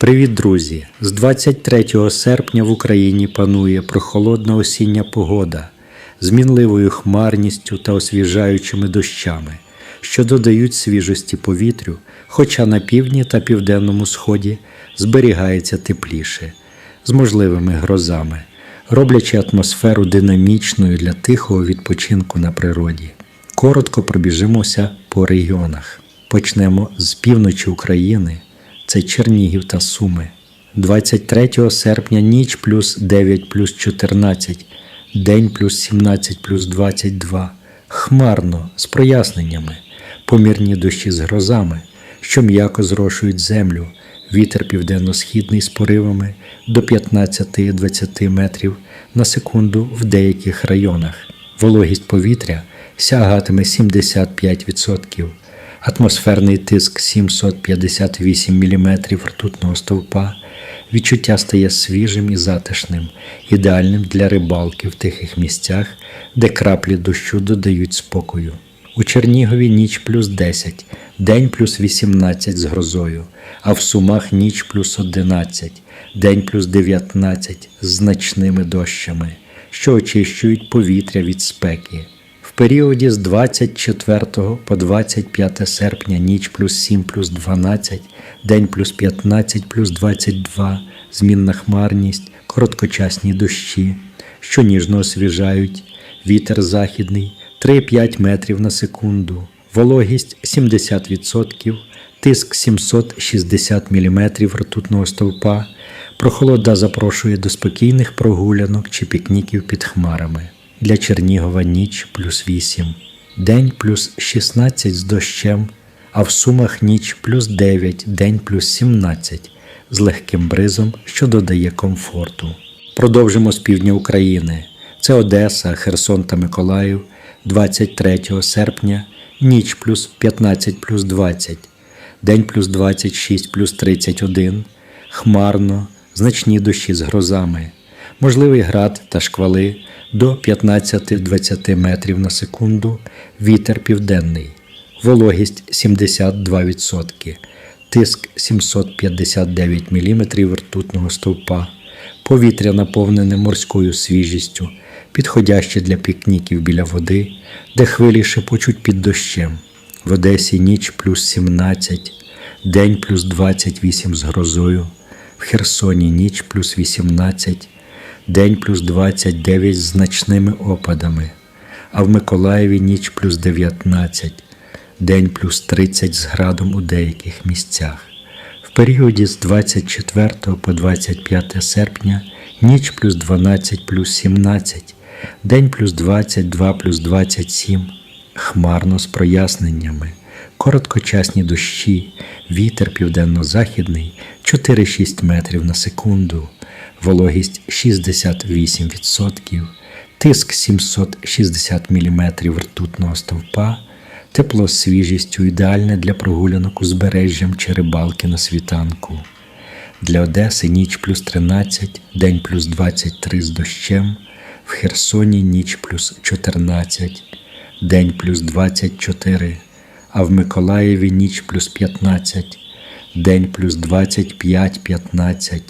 Привіт, друзі! З 23 серпня в Україні панує прохолодна осіння погода з мінливою хмарністю та освіжаючими дощами, що додають свіжості повітрю, хоча на півдні та південному сході зберігається тепліше, з можливими грозами, роблячи атмосферу динамічною для тихого відпочинку на природі. Коротко пробіжимося по регіонах. Почнемо з півночі України це Чернігів та Суми. 23 серпня ніч плюс 9 плюс 14, день плюс 17 плюс 22. Хмарно з проясненнями, помірні дощі з грозами, що м'яко зрошують землю, вітер південно-східний з поривами до 15-20 метрів на секунду в деяких районах. Вологість повітря сягатиме 75%. Атмосферний тиск 758 мм ртутного стовпа. Відчуття стає свіжим і затишним, ідеальним для рибалки в тихих місцях, де краплі дощу додають спокою. У Чернігові ніч плюс 10, день плюс 18 з грозою, а в Сумах ніч плюс 11, день плюс 19 з значними дощами, що очищують повітря від спеки. Періоді з 24 по 25 серпня ніч плюс 7 плюс 12, день плюс 15 плюс 22, змінна хмарність, короткочасні дощі, що ніжно освіжають, вітер західний 3-5 метрів на секунду, вологість 70%, тиск 760 мм ртутного стовпа, прохолода запрошує до спокійних прогулянок чи пікніків під хмарами. Для Чернігова ніч плюс 8, день плюс 16 з дощем, а в Сумах ніч плюс 9, день плюс 17 з легким бризом, що додає комфорту. Продовжимо з півдня України. Це Одеса, Херсон та Миколаїв. 23 серпня, ніч плюс 15 плюс 20, день плюс 26 плюс 31, хмарно, значні дощі з грозами, можливий град та шквали до 15-20 метрів на секунду, вітер південний, вологість 72%, тиск 759 мм ртутного стовпа, повітря наповнене морською свіжістю, підходяще для пікніків біля води, де хвилі шепочуть під дощем. В Одесі ніч плюс 17, день плюс 28 з грозою, в Херсоні ніч плюс 18, день плюс 29 з значними опадами, а в Миколаєві ніч плюс 19, день плюс 30 з градом у деяких місцях. В періоді з 24 по 25 серпня ніч плюс 12 плюс 17, день плюс 22 плюс 27, хмарно з проясненнями, короткочасні дощі, вітер південно-західний 4-6 метрів на секунду, вологість 68%, тиск 760 мм ртутного стовпа, тепло з свіжістю ідеальне для прогулянок узбережжям чи рибалки на світанку. Для Одеси ніч плюс 13, день плюс 23 з дощем, в Херсоні ніч плюс 14, день плюс 24, а в Миколаєві ніч плюс 15, день плюс 25-15,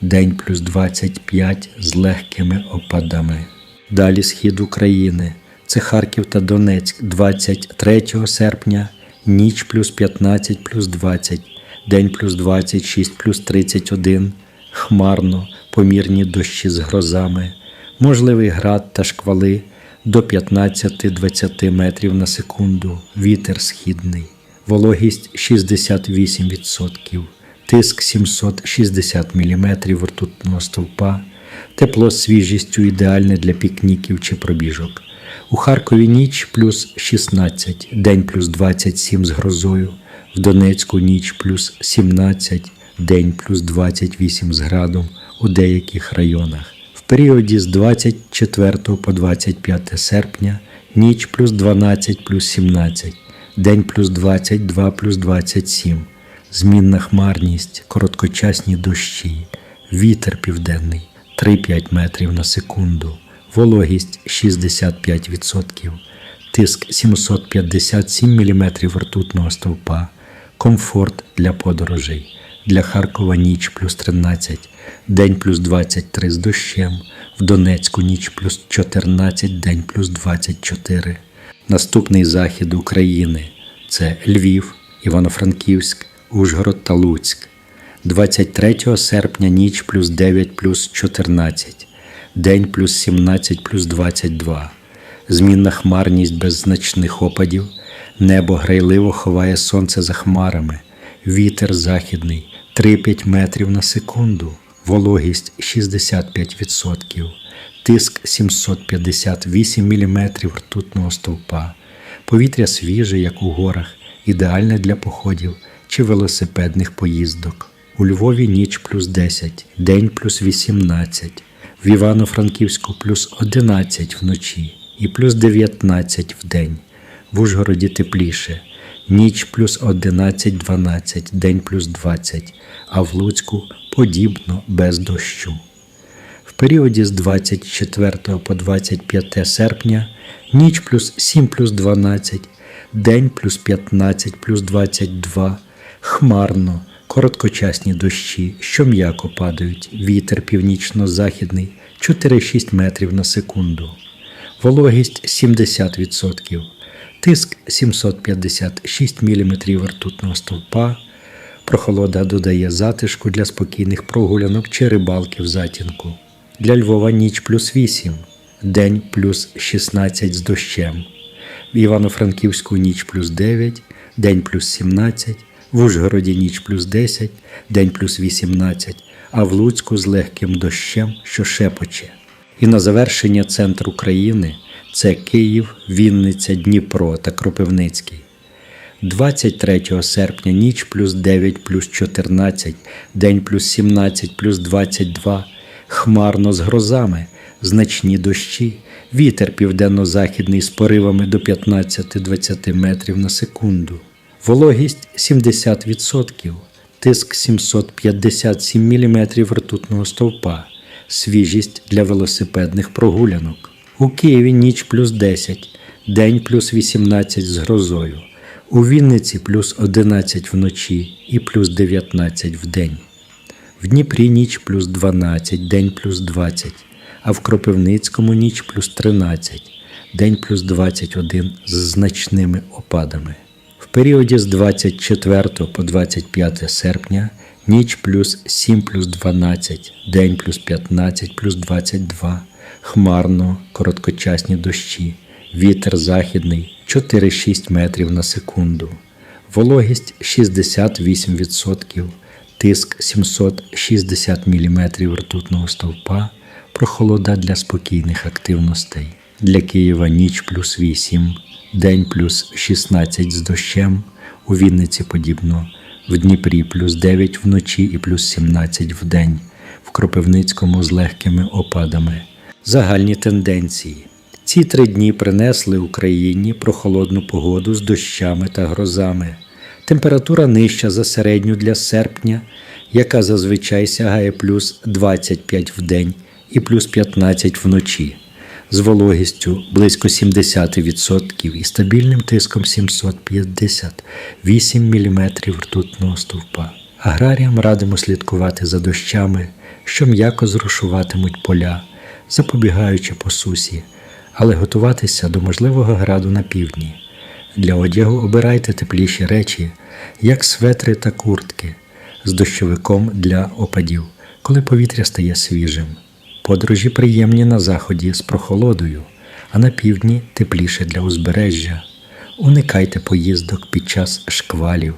день плюс 25 з легкими опадами. Далі схід України. Це Харків та Донецьк. 23 серпня, ніч плюс 15 плюс 20, день плюс 26 плюс 31, хмарно, помірні дощі з грозами, можливий град та шквали. До 15-20 метрів на секунду, вітер східний, вологість 68%, тиск 760 мм ртутного стовпа, тепло з свіжістю ідеальне для пікніків чи пробіжок. У Харкові ніч плюс 16, день плюс 27 з грозою, в Донецьку ніч плюс 17, день плюс 28 з градом у деяких районах. В періоді з 24 по 25 серпня ніч плюс 12 плюс 17, день плюс 22 плюс 27, змінна хмарність, короткочасні дощі, вітер південний 3-5 метрів на секунду вологість 65%, тиск 757 мм ртутного стовпа, комфорт для подорожей, Для Харкова ніч плюс 13, день плюс 23 з дощем. В Донецьку ніч плюс 14, день плюс 24. Наступний захід України це Львів, Івано-Франківськ, Ужгород та Луцьк. 23 серпня ніч плюс 9 плюс 14, день плюс 17 плюс 22. Змінна хмарність без значних опадів, небо грайливо ховає сонце за хмарами, вітер західний 3-5 метрів на секунду, вологість 65%, тиск 758 мм ртутного стовпа, повітря свіже, як у горах, ідеальне для походів чи велосипедних поїздок. У Львові ніч плюс 10, день плюс 18, в Івано-Франківську плюс 11 вночі і плюс 19 в день. В Ужгороді тепліше, ніч плюс 11-12, день плюс 20, а в Луцьку подібно без дощу. В періоді з 24 по 25 серпня ніч плюс 7 плюс 12, день плюс 15 плюс 22, хмарно, короткочасні дощі, що м'яко падають, вітер північно-західний 4-6 метрів на секунду, вологість 70%, тиск 756 мм ртутного стовпа, прохолода додає затишку для спокійних прогулянок чи рибалки в затінку. Для Львова ніч плюс 8, день плюс 16 з дощем. В Івано-Франківську ніч плюс 9, день плюс 17, в Ужгороді ніч плюс 10, день плюс 18, а в Луцьку з легким дощем, що шепоче. І на завершення центр України це Київ, Вінниця, Дніпро та Кропивницький. 23 серпня ніч плюс 9 плюс 14, день плюс 17 плюс 22, хмарно з грозами, значні дощі, вітер південно-західний з поривами до 15-20 метрів на секунду, вологість 70%, тиск 757 мм ртутного стовпа, свіжість для велосипедних прогулянок. У Києві ніч плюс 10, день плюс 18 з грозою. У Вінниці плюс 11 вночі і плюс 19 в день. В Дніпрі ніч плюс 12, день плюс 20, а в Кропивницькому ніч плюс 13, день плюс 21 з значними опадами. Періоді з 24 по 25 серпня ніч плюс 7 плюс 12, день плюс 15 плюс 22, хмарно, короткочасні дощі, вітер західний 4-6 метрів на секунду, вологість 68%, тиск 760 мм ртутного стовпа, прохолода для спокійних активностей. Для Києва ніч плюс 8, день плюс 16 з дощем, у Вінниці подібно, в Дніпрі плюс 9 вночі і плюс 17 в день, в Кропивницькому з легкими опадами. Загальні тенденції. Ці три дні принесли Україні прохолодну погоду з дощами та грозами. Температура нижча за середню для серпня, яка зазвичай сягає плюс 25 в день і плюс 15 вночі, з вологістю близько 70% і стабільним тиском 758 мм ртутного стовпа. Аграріям радимо слідкувати за дощами, що м'яко зрушуватимуть поля, запобігаючи посусі але готуватися до можливого граду на півдні. Для одягу обирайте тепліші речі, як светри та куртки, з дощовиком для опадів, коли повітря стає свіжим. Подорожі приємні на заході з прохолодою, а на півдні тепліше для узбережжя. Уникайте поїздок під час шквалів.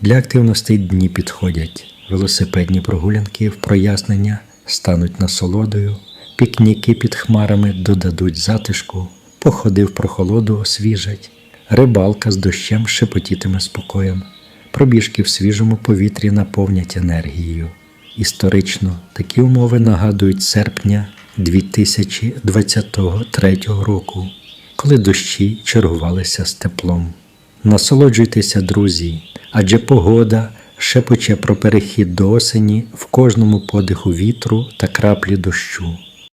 Для активностей дні підходять. Велосипедні прогулянки в прояснення стануть насолодою. Пікніки під хмарами додадуть затишку, походи в прохолоду освіжать, рибалка з дощем шепотітиме спокоєм, пробіжки в свіжому повітрі наповнять енергією. Історично такі умови нагадують серпня 2023 року, коли дощі чергувалися з теплом. Насолоджуйтеся, друзі, адже погода шепоче про перехід до осені в кожному подиху вітру та краплі дощу.